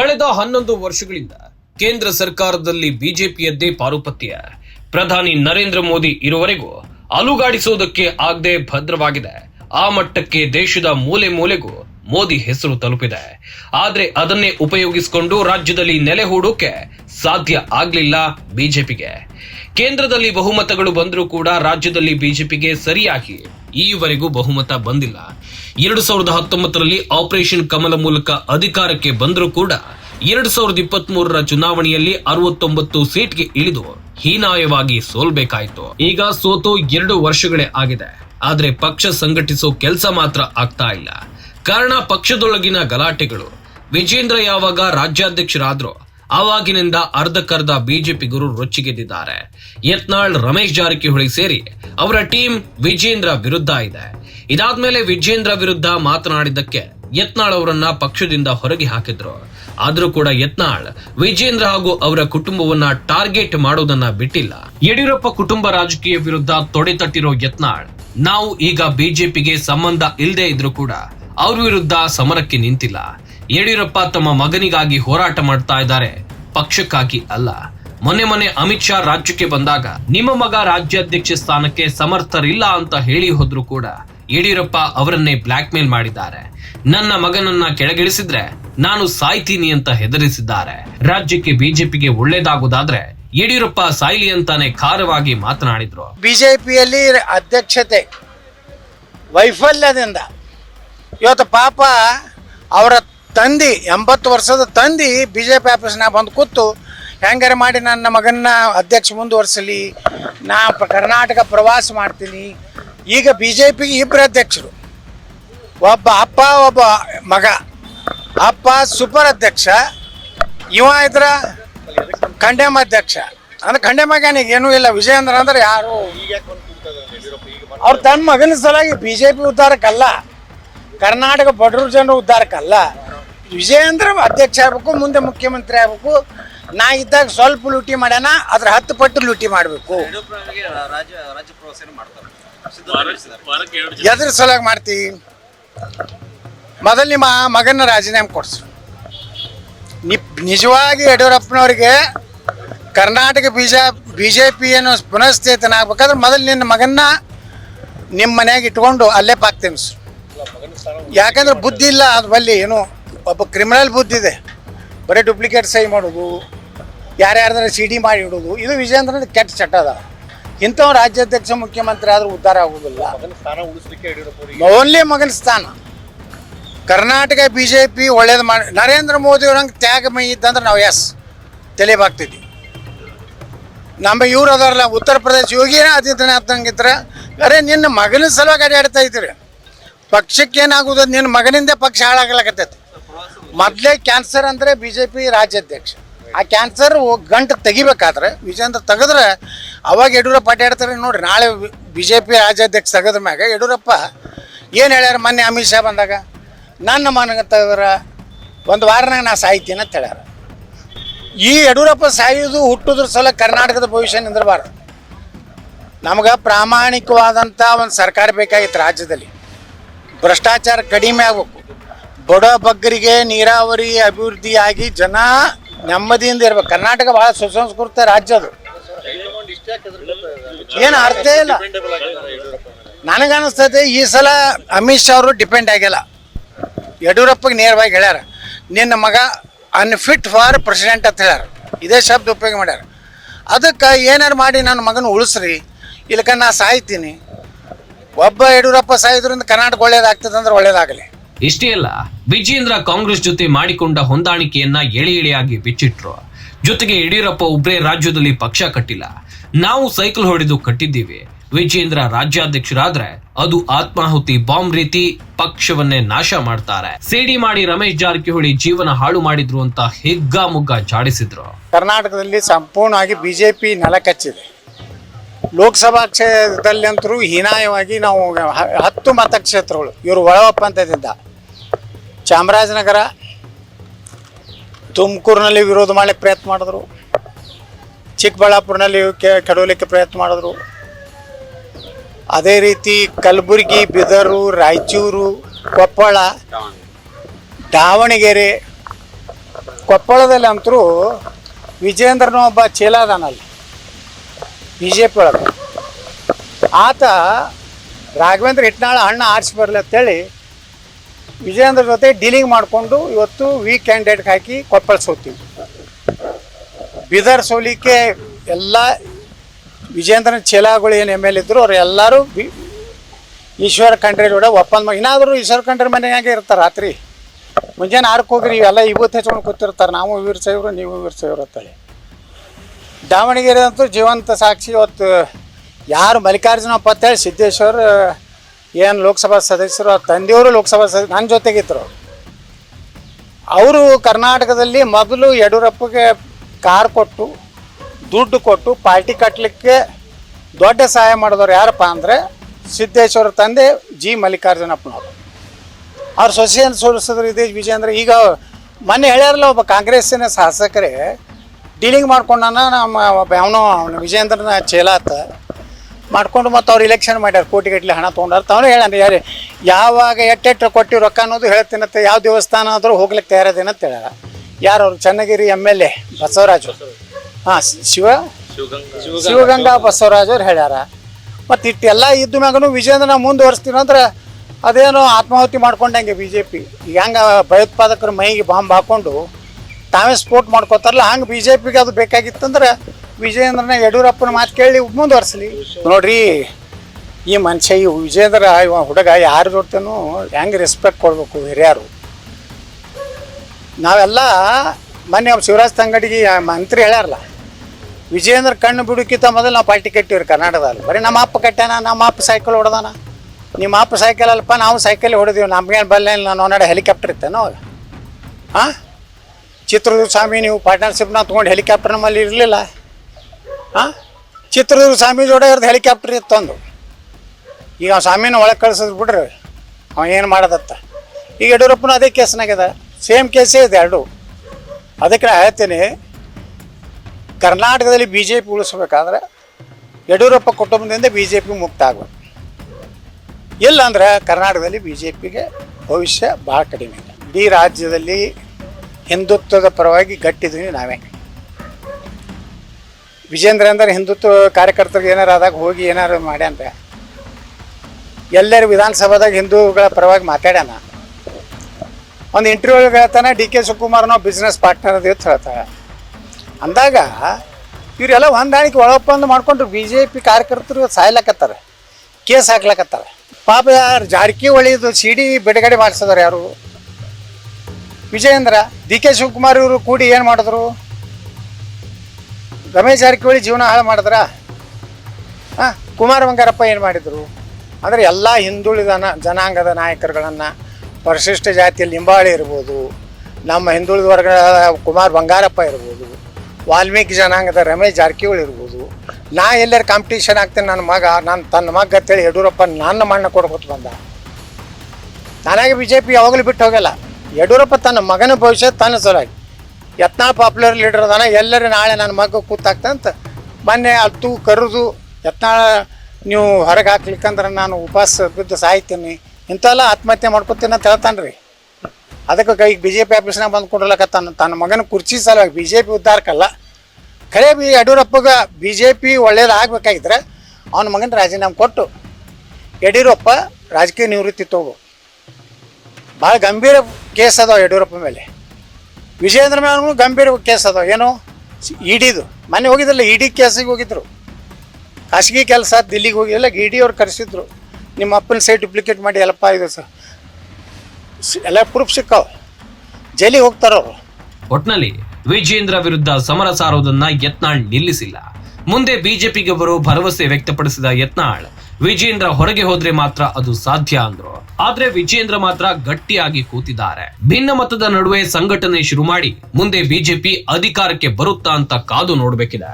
ಕಳೆದ ಹನ್ನೊಂದು ವರ್ಷಗಳಿಂದ ಕೇಂದ್ರ ಸರ್ಕಾರದಲ್ಲಿ ಬಿಜೆಪಿಯದ್ದೇ ಪಾರುಪತ್ಯ. ಪ್ರಧಾನಿ ನರೇಂದ್ರ ಮೋದಿ ಇರುವವರೆಗೂ ಅಲುಗಾಡಿಸುವುದಕ್ಕೆ ಆಗದೆ ಭದ್ರವಾಗಿದೆ. ಆ ಮಟ್ಟಕ್ಕೆ ದೇಶದ ಮೂಲೆ ಮೂಲೆಗೂ ಮೋದಿ ಹೆಸರು ತಲುಪಿದೆ. ಆದರೆ ಅದನ್ನೇ ಉಪಯೋಗಿಸಿಕೊಂಡು ರಾಜ್ಯದಲ್ಲಿ ನೆಲೆ ಹೂಡೋಕೆ ಸಾಧ್ಯ ಆಗಲಿಲ್ಲ ಬಿಜೆಪಿಗೆ. ಕೇಂದ್ರದಲ್ಲಿ ಬಹುಮತಗಳು ಬಂದರೂ ಕೂಡ ರಾಜ್ಯದಲ್ಲಿ ಬಿಜೆಪಿಗೆ ಸರಿಯಾಗಿ ಈವರೆಗೂ ಬಹುಮತ ಬಂದಿಲ್ಲ. ಎರಡು ಸಾವಿರದ ಹತ್ತೊಂಬತ್ತರಲ್ಲಿ ಆಪರೇಷನ್ ಕಮಲ ಮೂಲಕ ಅಧಿಕಾರಕ್ಕೆ ಬಂದರೂ ಕೂಡ ಎರಡು ಸಾವಿರದ ಇಪ್ಪತ್ತ್ ಮೂರರ ಚುನಾವಣೆಯಲ್ಲಿ ಅರವತ್ತೊಂಬತ್ತು ಸೀಟ್ಗೆ ಇಳಿದು ಹೀನಾಯವಾಗಿ ಸೋಲ್ಬೇಕಾಯಿತು. ಈಗ ಸೋತು ಎರಡು ವರ್ಷಗಳೇ ಆಗಿದೆ. ಆದ್ರೆ ಪಕ್ಷ ಸಂಘಟಿಸೋ ಕೆಲಸ ಮಾತ್ರ ಆಗ್ತಾ ಇಲ್ಲ. ಕಾರಣ ಪಕ್ಷದೊಳಗಿನ ಗಲಾಟೆಗಳು. ವಿಜೇಂದ್ರ ಯಾವಾಗ ರಾಜ್ಯಾಧ್ಯಕ್ಷರಾದ್ರು ಆವಾಗಿನಿಂದ ಅರ್ಧಕ್ಕರ್ಧ ಬಿಜೆಪಿಗರು ರೊಚ್ಚಿಗೆದ್ದಿದ್ದಾರೆ. ಯತ್ನಾಳ್ ರಮೇಶ್ ಜಾರಕಿಹೊಳಿ ಸೇರಿ ಅವರ ಟೀಮ್ ವಿಜೇಂದ್ರ ವಿರುದ್ಧ ಇದೆ. ಇದಾದ್ಮೇಲೆ ವಿಜೇಂದ್ರ ವಿರುದ್ಧ ಮಾತನಾಡಿದ್ದಕ್ಕೆ ಯತ್ನಾಳ್ ಅವರನ್ನ ಪಕ್ಷದಿಂದ ಹೊರಗೆ ಹಾಕಿದ್ರು. ಆದ್ರೂ ಕೂಡ ಯತ್ನಾಳ್ ವಿಜೇಂದ್ರ ಹಾಗೂ ಅವರ ಕುಟುಂಬವನ್ನ ಟಾರ್ಗೆಟ್ ಮಾಡೋದನ್ನ ಬಿಟ್ಟಿಲ್ಲ. ಯಡಿಯೂರಪ್ಪ ಕುಟುಂಬ ರಾಜಕೀಯ ವಿರುದ್ಧ ತೊಡೆ ತಟ್ಟಿರೋ ಯತ್ನಾಳ್, ನಾವು ಈಗ ಬಿಜೆಪಿಗೆ ಸಂಬಂಧ ಇಲ್ಲದೆ ಇದ್ರೂ ಕೂಡ ಅವ್ರ ವಿರುದ್ಧ ಸಮರಕ್ಕೆ ನಿಂತಿಲ್ಲ. ಯಡಿಯೂರಪ್ಪ ತಮ್ಮ ಮಗನಿಗಾಗಿ ಹೋರಾಟ ಮಾಡ್ತಾ ಇದ್ದಾರೆ. ಪಕ್ಷಕ್ಕಾಗಿ ಅಲ್ಲ. ಮೊನ್ನೆ ಮೊನ್ನೆ ಅಮಿತ್ ಶಾ ರಾಜ್ಯಕ್ಕೆ ಬಂದಾಗ ನಿಮ್ಮ ಮಗ ರಾಜ್ಯಾಧ್ಯಕ್ಷ ಸ್ಥಾನಕ್ಕೆ ಸಮರ್ಥರಿಲ್ಲ ಅಂತ ಹೇಳಿ ಹೋದ್ರು ಕೂಡ ಯಡಿಯೂರಪ್ಪ ಅವರನ್ನೇ ಬ್ಲಾಕ್ ಮೇಲ್ ಮಾಡಿದ್ದಾರೆ. ನನ್ನ ಮಗನನ್ನ ಕೆಳಗಿಳಿಸಿದ್ರೆ ನಾನು ಸಾಯ್ತೀನಿ ಅಂತ ಹೆದರಿಸಿದ್ದಾರೆ. ರಾಜ್ಯಕ್ಕೆ ಬಿಜೆಪಿಗೆ ಒಳ್ಳೇದಾಗುದಾದ್ರೆ ಯಡಿಯೂರಪ್ಪ ಸಾಯ್ಲಿ ಅಂತಾನೆ ಖಾರವಾಗಿ ಮಾತನಾಡಿದ್ರು. ಬಿಜೆಪಿಯಲ್ಲಿ ಅಧ್ಯಕ್ಷತೆ ವೈಫಲ್ಯದಿಂದ ಇವತ್ತು ಪಾಪ ಅವರ ತಂದೆ, ಎಂಬತ್ತು ವರ್ಷದ ತಂದೆ ಬಿ ಜೆ ಪಿ ಆಫೀಸ್ನಾಗ ಬಂದು ಕೂತು, ಹೆಂಗಾರೆ ಮಾಡಿ ನನ್ನ ಮಗನ್ನ ಅಧ್ಯಕ್ಷ ಮುಂದುವರ್ಸಲಿ? ನಾ ಕರ್ನಾಟಕ ಪ್ರವಾಸ ಮಾಡ್ತೀನಿ. ಈಗ ಬಿ ಜೆ ಪಿಗೆ ಇಬ್ಬರು ಅಧ್ಯಕ್ಷರು. ಒಬ್ಬ ಅಪ್ಪ, ಒಬ್ಬ ಮಗ. ಅಪ್ಪ ಸೂಪರ್ ಅಧ್ಯಕ್ಷ, ಇವ ಇದ್ರ ಖಂಡೇಮ ಅಧ್ಯಕ್ಷ. ಅಂದ್ರೆ ಖಂಡೆಮಗನಿಗೆ ಏನೂ ಇಲ್ಲ. ವಿಜಯೇಂದ್ರ ಅಂದ್ರೆ ಯಾರು? ಅವ್ರ ತನ್ನ ಮಗನ ಸಲಾಗಿ ಬಿ ಜೆ ಪಿ ಉದ್ಧಾರಕ್ಕಲ್ಲ. ಕರ್ನಾಟಕ ಬಡವ್ರ ಜನರು ಉದ್ಧಾರಕ್ಕಲ್ಲ. ವಿಜಯೇಂದ್ರ ಅಧ್ಯಕ್ಷ ಆಗ್ಬೇಕು ಮುಂದೆ ಮುಖ್ಯಮಂತ್ರಿ ಆಗ್ಬೇಕು. ನಾ ಇದ್ದಾಗ ಸ್ವಲ್ಪ ಲೂಟಿ ಮಾಡ್ಯಾನ ಅದ್ರ ಹತ್ತು ಪಟ್ಟು ಲೂಟಿ ಮಾಡಬೇಕು. ಎದ್ರ ಸಲುವಾಗಿ ಮಾಡ್ತೀವಿ ಮೊದಲು ನಿಮ್ಮ ಮಗನ ರಾಜೀನಾಮೆ ಕೊಡ್ಸು. ನಿ ನಿಜವಾಗಿ ಯಡಿಯೂರಪ್ಪನವ್ರಿಗೆ ಕರ್ನಾಟಕ ಬೀಜ ಬಿ ಜೆ ಪಿ ಏನು ಪುನಃಸ್ಥೇತನ ಆಗ್ಬೇಕಾದ್ರೆ ಮೊದಲು ನಿನ್ನ ಮಗನ್ನ ನಿಮ್ಮ ಮನ್ಯಾಗ ಇಟ್ಕೊಂಡು ಅಲ್ಲೇ ಪಾಕ್ತೇನ್ಸು ಯಾಕಂದ್ರೆ ಬುದ್ಧಿ ಇಲ್ಲ ಅದು ಬಲ್ಲಿ ಏನು ಒಬ್ಬ ಕ್ರಿಮಿನಲ್ ಬುದ್ಧಿ ಇದೆ. ಬರೀ ಡೂಪ್ಲಿಕೇಟ್ ಸಹಿ ಮಾಡೋದು ಯಾರ್ಯಾರ್ದಾರ ಸಿ ಡಿ ಮಾಡಿ ಇಡೋದು ಇದು ವಿಜೇಂದ್ರನ ಕೆಟ್ಟ ಚಟ ಅದ. ಇಂಥವ್ ರಾಜ್ಯಾಧ್ಯಕ್ಷ ಮುಖ್ಯಮಂತ್ರಿ ಆದರೂ ಉದ್ಧಾರ ಆಗೋದಿಲ್ಲ. ಓನ್ಲಿ ಮಗನ ಸ್ಥಾನ. ಕರ್ನಾಟಕ ಬಿ ಜೆ ಪಿ ಒಳ್ಳೇದು ಮಾಡಿ ನರೇಂದ್ರ ಮೋದಿ ಅವ್ರಂಗೆ ಮೈ ಇದ್ದಂದ್ರೆ ನಾವು ಎಸ್ ತಲೆಬಾಗ್ತಿದ್ವಿ ನಮ್ಮ ಇವ್ರು ಅದಾರಲ್ಲ ಉತ್ತರ ಪ್ರದೇಶ ಯೋಗಿನ ಆದಿತ್ಯನಾಥ್ ಇದ್ರೆ ಅರೆ ನಿನ್ನ ಮಗನ ಸಲುವಾಗಿ ಅಡ್ಡಾಡ್ತಾ ಇದ್ರಿ ಪಕ್ಷಕ್ಕೆ ಏನಾಗೋದು ನಿನ್ನ ಮಗನಿಂದ ಪಕ್ಷ ಹಾಳಾಗ್ಲಕತ್ತೈತಿ. ಮೊದಲೇ ಕ್ಯಾನ್ಸರ್ ಅಂದರೆ ಬಿ ಜೆ ಪಿ ರಾಜ್ಯಾಧ್ಯಕ್ಷ. ಆ ಕ್ಯಾನ್ಸರ್ ಗಂಟು ತೆಗಿಬೇಕಾದ್ರೆ ವಿಜೇಂದ್ರ ತೆಗೆದ್ರೆ ಅವಾಗ ಯಡಿಯೂರಪ್ಪ ಅಡ್ಡಾಡ್ತಾರೆ ನೋಡಿರಿ, ನಾಳೆ ಬಿ ಜೆ ಪಿ ರಾಜ್ಯಾಧ್ಯಕ್ಷ ತೆಗೆದ ಮ್ಯಾಗ ಯಡಿಯೂರಪ್ಪ ಏನು ಹೇಳ್ಯಾರ ಮೊನ್ನೆ ಅಮಿತ್ ಶಾ ಬಂದಾಗ? ನನ್ನ ಮನಗ ತೆಗೆದ್ರ ಒಂದು ವಾರನಾಗ ನಾ ಸಾಯ್ತೀನಿ ಅಂತ ಹೇಳ್ಯಾರ. ಈ ಯಡಿಯೂರಪ್ಪ ಸಾಯೋದು ಹುಟ್ಟುದ್ರ ಸಲ ಕರ್ನಾಟಕದ ಭವಿಷ್ಯ ನಿಂದಿರಬಾರ್ದು. ನಮ್ಗೆ ಪ್ರಾಮಾಣಿಕವಾದಂಥ ಒಂದು ಸರ್ಕಾರ ಬೇಕಾಗಿತ್ತು ರಾಜ್ಯದಲ್ಲಿ. ಭ್ರಷ್ಟಾಚಾರ ಕಡಿಮೆ ಆಗ್ಬೇಕು. ಬಡ ಬಗ್ಗರಿಗೆ ನೀರಾವರಿ ಅಭಿವೃದ್ಧಿಯಾಗಿ ಜನ ನೆಮ್ಮದಿಯಿಂದ ಇರ್ಬೇಕು. ಕರ್ನಾಟಕ ಬಹಳ ಸುಸಂಸ್ಕೃತ ರಾಜ್ಯ ಅದು. ಏನು ಅರ್ಥ ಇಲ್ಲ. ನನಗನ್ನಿಸ್ತದೆ, ಈ ಸಲ ಅಮಿತ್ ಶಾ ಅವರು ಡಿಪೆಂಡ್ ಆಗಿಲ್ಲ. ಯಡಿಯೂರಪ್ಪಗೆ ನೇರವಾಗಿ ಹೇಳ್ಯಾರ. ನಿನ್ನ ಮಗ ಅನ್ಫಿಟ್ ಫಾರ್ ಪ್ರೆಸಿಡೆಂಟ್ ಅಂತ ಹೇಳ್ಯಾರ. ಇದೇ ಶಬ್ದ ಉಪಯೋಗ ಮಾಡ್ಯಾರ. ಅದಕ್ಕೆ ಏನಾರು ಮಾಡಿ ನನ್ನ ಮಗನ ಉಳಿಸ್ರಿ. ಇಲ್ಲಕ ನಾ ಸಾಯ್ತೀನಿ. ಒಬ್ಬ ಯಡಿಯೂರಪ್ಪ ಸಾಯಿದ್ರಿಂದ ಕರ್ನಾಟಕ ಒಳ್ಳೇದಾಗ್ತದೆ ಅಂದ್ರೆ ಒಳ್ಳೇದಾಗಲಿ. ಇಷ್ಟೇ ಅಲ್ಲ ವಿಜೇಂದ್ರ ಕಾಂಗ್ರೆಸ್ ಜೊತೆ ಮಾಡಿಕೊಂಡ ಹೊಂದಾಣಿಕೆಯನ್ನ ಎಳೆ ಎಳೆಯಾಗಿ ಬಿಚ್ಚಿಟ್ರು. ಜೊತೆಗೆ ಯಡಿಯೂರಪ್ಪ ಒಬ್ಬರೇ ರಾಜ್ಯದಲ್ಲಿ ಪಕ್ಷ ಕಟ್ಟಿಲ್ಲ. ನಾವು ಸೈಕಲ್ ಹೊಡೆದು ಕಟ್ಟಿದ್ದೀವಿ. ವಿಜೇಂದ್ರ ರಾಜ್ಯಾಧ್ಯಕ್ಷರಾದ್ರೆ ಅದು ಆತ್ಮಾಹುತಿ ಬಾಂಬ್ ರೀತಿ ಪಕ್ಷವನ್ನೇ ನಾಶ ಮಾಡ್ತಾರೆ. ಸೇಡಿ ಮಾಡಿ ರಮೇಶ್ ಜಾರಕಿಹೊಳಿ ಜೀವನ ಹಾಳು ಮಾಡಿದ್ರು ಅಂತ ಹಿಗ್ಗಾಮುಗ್ಗ ಜಾಡಿಸಿದ್ರು. ಕರ್ನಾಟಕದಲ್ಲಿ ಸಂಪೂರ್ಣವಾಗಿ ಬಿಜೆಪಿ ನೆಲಕಚ್ಚಿದೆ. ಲೋಕಸಭಾ ಕ್ಷೇತ್ರದಲ್ಲಿ ಅಂತರೂ ಹೀನಾಯವಾಗಿ ನಾವು ಹತ್ತು ಮತಕ್ಷೇತ್ರಗಳು, ಇವರು ಒಳ ಒಪ್ಪಂದದಿಂದ ಚಾಮರಾಜನಗರ ತುಮಕೂರಿನಲ್ಲಿ ವಿರೋಧ ಮಾಡಲಿಕ್ಕೆ ಪ್ರಯತ್ನ ಮಾಡಿದ್ರು. ಚಿಕ್ಕಬಳ್ಳಾಪುರನಲ್ಲಿ ಕೆಡವಲಿಕ್ಕೆ ಪ್ರಯತ್ನ ಮಾಡಿದ್ರು. ಅದೇ ರೀತಿ ಕಲಬುರಗಿ, ಬಿದರು, ರಾಯಚೂರು, ಕೊಪ್ಪಳ, ದಾವಣಗೆರೆ, ಕೊಪ್ಪಳದಲ್ಲಿ ಅಂತರೂ ವಿಜೇಂದ್ರನ ಒಬ್ಬ ಚೇಲ ಅದಾನಲ್ಲಿ ಬಿ ಜೆ ಪಿ ಒಳಗೆ. ಆತ ರಾಘವೇಂದ್ರ ಹಿಟ್ನಾಳ ಅಣ್ಣ ಆರಿಸಿ ಬರಲಿ ಅಂತೇಳಿ ವಿಜೇಂದ್ರ ಜೊತೆ ಡೀಲಿಂಗ್ ಮಾಡಿಕೊಂಡು ಇವತ್ತು ವಿ ಕ್ಯಾಂಡಿಡೇಟ್ ಹಾಕಿ ಕೊಪ್ಪಳ ಸೋತೀವಿ ಬೀದರ್ ಸೋಲಿಕ್ಕೆ ಎಲ್ಲ ವಿಜೇಂದ್ರನ ಚೇಲಾಗಳು ಏನು ಎಂ ಎಲ್ ಇದ್ರು ಅವ್ರು ಎಲ್ಲರೂ ಬಿ ಈಶ್ವರ ಖಂಡ್ರೆ ಕೂಡ ಒಪ್ಪಂದ ಮಾಡಿ ಇನ್ನಾದರೂ ಈಶ್ವರ ಖಂಡ್ರೆ ಮನೆಯಾಗೆ ಇರ್ತಾರೆ ರಾತ್ರಿ. ಮುಂಜಾನೆ ಆರಕ್ಕೆ ಹೋಗ್ರಿ, ಇವೆಲ್ಲ ಇವತ್ತು ಹೆಚ್ಕೊಂಡು ಕೂತಿರ್ತಾರೆ. ನಾವು ವೀರ ನೀವು ವೀರ ಅಂತ ಅಂತೇಳಿ. ದಾವಣಗೆರೆ ಅಂತೂ ಜೀವಂತ ಸಾಕ್ಷಿ. ಇವತ್ತು ಯಾರು ಮಲ್ಲಿಕಾರ್ಜುನಪ್ಪ ಅಂತೇಳಿ ಸಿದ್ದೇಶ್ವರ್ ಏನು ಲೋಕಸಭಾ ಸದಸ್ಯರು, ಆ ತಂದೆಯವರು ಲೋಕಸಭಾ ಸದಸ್ಯ ನನ್ನ ಜೊತೆಗಿದ್ರು. ಅವರು ಕರ್ನಾಟಕದಲ್ಲಿ ಮೊದಲು ಯಡಿಯೂರಪ್ಪಗೆ ಕಾರ್ ಕೊಟ್ಟು, ದುಡ್ಡು ಕೊಟ್ಟು ಪಾರ್ಟಿ ಕಟ್ಟಲಿಕ್ಕೆ ದೊಡ್ಡ ಸಹಾಯ ಮಾಡಿದವ್ರು ಯಾರಪ್ಪ ಅಂದರೆ ಸಿದ್ದೇಶ್ವರ ತಂದೆ ಜಿ ಮಲ್ಲಿಕಾರ್ಜುನಪ್ಪನವರು. ಅವ್ರ ಸೊಸೆಯನ್ನು ಸೋಲಿಸಿದ್ರು ಇದೇ ವಿಜೇಂದ್ರ ಈಗ ಮೊನ್ನೆ ಹೇಳ್ಯಾರಲ್ಲ ಒಬ್ಬ ಕಾಂಗ್ರೆಸ್ಸಿನ ಶಾಸಕರೇ, ಡೀಲಿಂಗ್ ಮಾಡ್ಕೊಂಡನ ನಮ್ಮ ಅವನು ವಿಜಯೇಂದ್ರನ ಚೇಲಾತ. ಮಾಡ್ಕೊಂಡು ಮತ್ತು ಅವ್ರು ಇಲೆಕ್ಷನ್ ಮಾಡ್ಯಾರ ಕೋಟಿಗಟ್ಟಲೆ ಹಣ ತೊಗೊಂಡಾರ. ತಾವೇ ಹೇಳಾನ ಯಾರು, ಯಾವಾಗ ಎಟ್ಟೆಟ್ಟು ಕೊಟ್ಟಿ ರೊಕ್ಕ ಅನ್ನೋದು ಹೇಳ್ತೀನಂತೆ ಯಾವ ದೇವಸ್ಥಾನ ಆದರೂ ಹೋಗ್ಲಿಕ್ಕೆ ತಯಾರದೇನಂತ ಹೇಳ್ಯಾರ. ಯಾರು ಅವ್ರು? Channagiri M L A Basavaraju. ಹಾಂ ಶಿವ, ಶಿವಗಂಗಾ ಬಸವರಾಜ್ ಅವ್ರು ಹೇಳ್ಯಾರ. ಮತ್ತು ಎಲ್ಲ ಇದ್ದ ಮ್ಯಾಗನು ವಿಜೇಂದ್ರನ ಮುಂದುವರಿಸ್ತೀವಿ ಅಂದ್ರೆ ಅದೇನೋ ಆತ್ಮಾಹುತಿ ಮಾಡ್ಕೊಂಡಂಗೆ ಬಿ ಜೆ ಪಿ ಈಗ ಭಯೋತ್ಪಾದಕರು ಮೈಗೆ ಬಾಂಬ್ ಹಾಕೊಂಡು ತಾವೇ ಸ್ಪೋರ್ಟ್ ಮಾಡ್ಕೋತಾರಲ್ಲ, ಹಂಗೆ ಬಿ ಜೆ ಪಿಗೆ ಅದು ಬೇಕಾಗಿತ್ತಂದ್ರೆ ವಿಜೇಂದ್ರನ ಯಡಿಯೂರಪ್ಪನ ಮಾತು ಕೇಳಿ ಮುಂದುವರ್ಸಲಿ. ನೋಡ್ರಿ, ಈ ಮನುಷ್ಯ, ಈ ವಿಜೇಂದ್ರ ಇವ ಹುಡುಗ ಯಾರು ಜೊತೆನೂ ಹೆಂಗೆ ರೆಸ್ಪೆಕ್ಟ್ ಕೊಡಬೇಕು ಹಿರಿಯರು? ನಾವೆಲ್ಲ ಮೊನ್ನೆ ಶಿವರಾಜ್ ತಂಗಡಿಗೆ ಮಂತ್ರಿ ಹೇಳ್ಯಾರಲ್ಲ ವಿಜೇಂದ್ರ ಕಣ್ಣು ಬಿಡುಕಿತ ಮೊದಲು ನಾವು ಪಾರ್ಟಿ ಕಟ್ಟಿವ್ರಿ ಕರ್ನಾಟಕದಲ್ಲಿ. ಬರೀ ನಮ್ಮ ಅಪ್ಪ ಕಟ್ಟಾನ ನಮ್ಮ ಅಪ್ಪ ಸೈಕಲ್ ಹೊಡೆದಾನ. ನಿಮ್ಮ ಅಪ್ಪ ಸೈಕಲ್ ಅಲ್ಪ ನಾವು ಸೈಕಲ್ ಹೊಡೆದೀವಿ, ನಮ್ಗೇನು ಬಲ್ಲ ನಾನು ನೋಡ ಹೆಲಿಕಾಪ್ಟರ್ ಇತ್ತೇನೋ ಅವಾಗ. ಹಾಂ ಚಿತ್ರದುರ್ಗ ಸ್ವಾಮಿ ನೀವು ಪಾರ್ಟ್ನರ್ಶಿಪ್ನ ತೊಗೊಂಡು ಹೆಲಿಕಾಪ್ಟರ್ ನಮ್ಮಲ್ಲಿ ಇರಲಿಲ್ಲ. ಹಾಂ? ಚಿತ್ರದುರ್ಗ ಸ್ವಾಮಿ ಜೋಡ ಇರೋದು ಹೆಲಿಕಾಪ್ಟರ್ ಇತ್ತು ಒಂದು ಈಗ ಆ ಸ್ವಾಮಿನ ಒಳಗೆ ಕಳ್ಸಿದ್ ಬಿಡ್ರಿ, ಅವ ಏನು ಮಾಡೋದತ್ತ? ಈಗ ಯಡಿಯೂರಪ್ಪನ ಅದೇ ಕೇಸ್ನಾಗಿದೆ ಸೇಮ್ ಕೇಸೇ ಇದೆ ಎರಡು. ಅದಕ್ಕೆ ನಾ ಹೇಳ್ತೀನಿ, ಕರ್ನಾಟಕದಲ್ಲಿ ಬಿ ಜೆ ಪಿ ಉಳಿಸ್ಬೇಕಾದ್ರೆ ಯಡಿಯೂರಪ್ಪ ಕುಟುಂಬದಿಂದ ಬಿ ಜೆ ಪಿ ಮುಕ್ತ ಆಗಬೇಕು. ಇಲ್ಲ ಅಂದ್ರೆ ಕರ್ನಾಟಕದಲ್ಲಿ ಬಿ ಜೆ ಪಿಗೆ ಭವಿಷ್ಯ ಭಾಳ ಕಡಿಮೆ ಇದೆ. ಇಡೀ ರಾಜ್ಯದಲ್ಲಿ ಹಿಂದುತ್ವದ ಪರವಾಗಿ ಗಟ್ಟಿದ್ವಿ ನಾವೇ. ವಿಜೇಂದ್ರ ಅಂದ್ರೆ ಹಿಂದುತ್ವ ಕಾರ್ಯಕರ್ತರು ಏನಾರು ಆದಾಗ ಹೋಗಿ ಏನಾರು ಮಾಡ್ಯಾನ್ರ ಎಲ್ಲರ ವಿಧಾನಸಭಾದಾಗ ಹಿಂದೂಗಳ ಪರವಾಗಿ ಮಾತಾಡ್ಯಾನ. ಒಂದು ಇಂಟರ್ವ್ಯೂ ಹೇಳ್ತಾನೆ, ಡಿ ಕೆ ಶಿವಕುಮಾರ್ ನಾವು ಬಿಸ್ನೆಸ್ ಪಾರ್ಟ್ನರ್ ಅಂತ ಹೇಳ್ತಾಳೆ. ಅಂದಾಗ ಇವರೆಲ್ಲ ಹೊಂದಾಣಿಕೆ ಒಳಪ್ಪಂದು ಮಾಡ್ಕೊಂಡ್ರು ಬಿ ಜೆ ಪಿ ಕಾರ್ಯಕರ್ತರು ಸಾಯ್ಲಕತ್ತಾರೆ, ಕೇಸ್ ಹಾಕ್ಲಕತ್ತಾರೆ. ಪಾಪ ಯಾರು ಜಾರಕಿಹೊಳಿದು ಸಿ ಡಿ ಬಿಡುಗಡೆ ಮಾಡಿಸಿದಾರೆ ಯಾರು? ವಿಜಯೇಂದ್ರ ಡಿ ಕೆ ಶಿವಕುಮಾರ್ ಇವರು ಕೂಡಿ ಏನು ಮಾಡಿದ್ರು? ರಮೇಶ್ ಜಾರಕಿಹೊಳಿ ಜೀವನ ಹಾಳು ಮಾಡಿದ್ರ? ಹಾಂ ಕುಮಾರ ಬಂಗಾರಪ್ಪ ಏನು ಮಾಡಿದರು? ಅಂದರೆ ಎಲ್ಲ ಹಿಂದುಳಿದ ಜನಾಂಗದ ನಾಯಕರುಗಳನ್ನು ಪರಿಶಿಷ್ಟ ಜಾತಿಯಲ್ಲಿ ಲಿಂಬಾಳಿ ಇರ್ಬೋದು. ನಮ್ಮ ಹಿಂದುಳಿದ ವರ್ಗದ ಕುಮಾರ್ ಬಂಗಾರಪ್ಪ ಇರ್ಬೋದು. ವಾಲ್ಮೀಕಿ ಜನಾಂಗದ ರಮೇಶ್ ಜಾರಕಿಹೊಳಿ ಇರ್ಬೋದು. ನಾ ಎಲ್ಲರ ಕಾಂಪಿಟೇಷನ್ ಆಗ್ತೀನಿ ನನ್ನ ಮಗ, ನಾನು ತನ್ನ ಮಗ ಅಂತೇಳಿ ಯಡಿಯೂರಪ್ಪ ನನ್ನ ಮಣ್ಣ ಕೊಡ್ಕೊತ ಬಂದ. ನನಗೆ ಬಿ ಜೆ ಪಿ ಯಾವಾಗಲೂ ಬಿಟ್ಟು ಹೋಗಲ್ಲ. ಯಡಿಯೂರಪ್ಪ ತನ್ನ ಮಗನ ಭವಿಷ್ಯ ತನ್ನ ಸಲುವಾಗಿ. ಯತ್ನಾ ಪಾಪ್ಯುಲರ್ ಲೀಡರ್ ಅದಾನ, ಎಲ್ಲರೂ ನಾಳೆ ನನ್ನ ಮಗ ಕೂತಾಗ್ತಂತ ಮೊನ್ನೆ ಅತ್ತು ಕರೆದು ಯತ್ನಾಳ ನೀವು ಹೊರಗೆ ಹಾಕ್ಲಿಕ್ಕಂದ್ರೆ ನಾನು ಉಪವಾಸ ಬಿದ್ದು ಸಾಯ್ತೀನಿ, ಇಂಥವೆಲ್ಲ ಆತ್ಮಹತ್ಯೆ ಮಾಡ್ಕೊತೀನಿ ಅಂತ ಹೇಳ್ತಾನೆ ರೀ ಅದಕ್ಕೆ ಈಗ ಬಿ ಜೆ ಪಿ ಆಫೀಸ್ನಾಗ ಬಂದು ಕೊಡ್ಲಕತ್ತಾನ ತನ್ನ ಮಗನ ಕುರ್ಚಿ ಸಲುವಾಗಿ ಬಿ ಜೆ ಪಿ ಉದ್ದಾರಕ್ಕಲ್ಲ ಖರೆ ಬಿ ಯಡಿಯೂರಪ್ಪಗೆ ಬಿ ಜೆ ಪಿ ಒಳ್ಳೇದಾಗಬೇಕಾಗಿದ್ರೆ ಅವನ ಮಗನ ರಾಜೀನಾಮೆ ಕೊಟ್ಟು ಯಡಿಯೂರಪ್ಪ ರಾಜಕೀಯ ನಿವೃತ್ತಿ ತಗೋ. ಭಾಳ ಗಂಭೀರ ಕೇಸ್ ಅದಾವ ಯಡಿಯೂರಪ್ಪ ಮೇಲೆ. ವಿಜಯೇಂದ್ರ ಮೇಲೂ ಗಂಭೀರ ಕೇಸ್ ಅದಾವ. ಏನು? ಇಡಿದು. ಮೊನ್ನೆ ಹೋಗಿದ್ರಲ್ಲ ಇಡಿ ಕೇಸಿಗೆ ಹೋಗಿದ್ರು. ಖಾಸಗಿ ಕೆಲಸ, ದಿಲ್ಲಿಗೆ ಹೋಗಿಲ್ಲ ಡಿ ಅವ್ರು ಕರೆಸಿದ್ರು. ನಿಮ್ಮ ಅಪ್ಪನ ಸೈಟ್ ಡುಪ್ಲಿಕೇಟ್ ಮಾಡಿ ಎಲ್ಲಪ್ಪ ಇದು ಸರ್. ಎಲ್ಲ ಪ್ರೂಫ್ ಸಿಕ್ಕಾವ. ಜೈಲಿಗೆ ಹೋಗ್ತಾರ ಅವರು. ಒಟ್ನಲ್ಲಿ ವಿಜೇಂದ್ರ ವಿರುದ್ಧ ಸಮರ ಸಾರೋದನ್ನ ಯತ್ನಾಳ್ ನಿಲ್ಲಿಸಿಲ್ಲ. ಮುಂದೆ ಬಿಜೆಪಿಗೆ ಬರೋ ಭರವಸೆ ವ್ಯಕ್ತಪಡಿಸಿದ ಯತ್ನಾಳ್ ವಿಜೇಂದ್ರ ಹೊರಗೆ ಹೋದ್ರೆ ಮಾತ್ರ ಅದು ಸಾಧ್ಯ ಅಂದ್ರು. ಆದ್ರೆ ವಿಜೇಂದ್ರ ಮಾತ್ರ ಗಟ್ಟಿಯಾಗಿ ಕೂತಿದ್ದಾರೆ. ಭಿನ್ನ ಮತದ ನಡುವೆ ಸಂಘಟನೆ ಶುರು ಮಾಡಿ ಮುಂದೆ ಬಿಜೆಪಿ ಅಧಿಕಾರಕ್ಕೆ ಬರುತ್ತಾ ಅಂತ ಕಾದು ನೋಡ್ಬೇಕಿದೆ.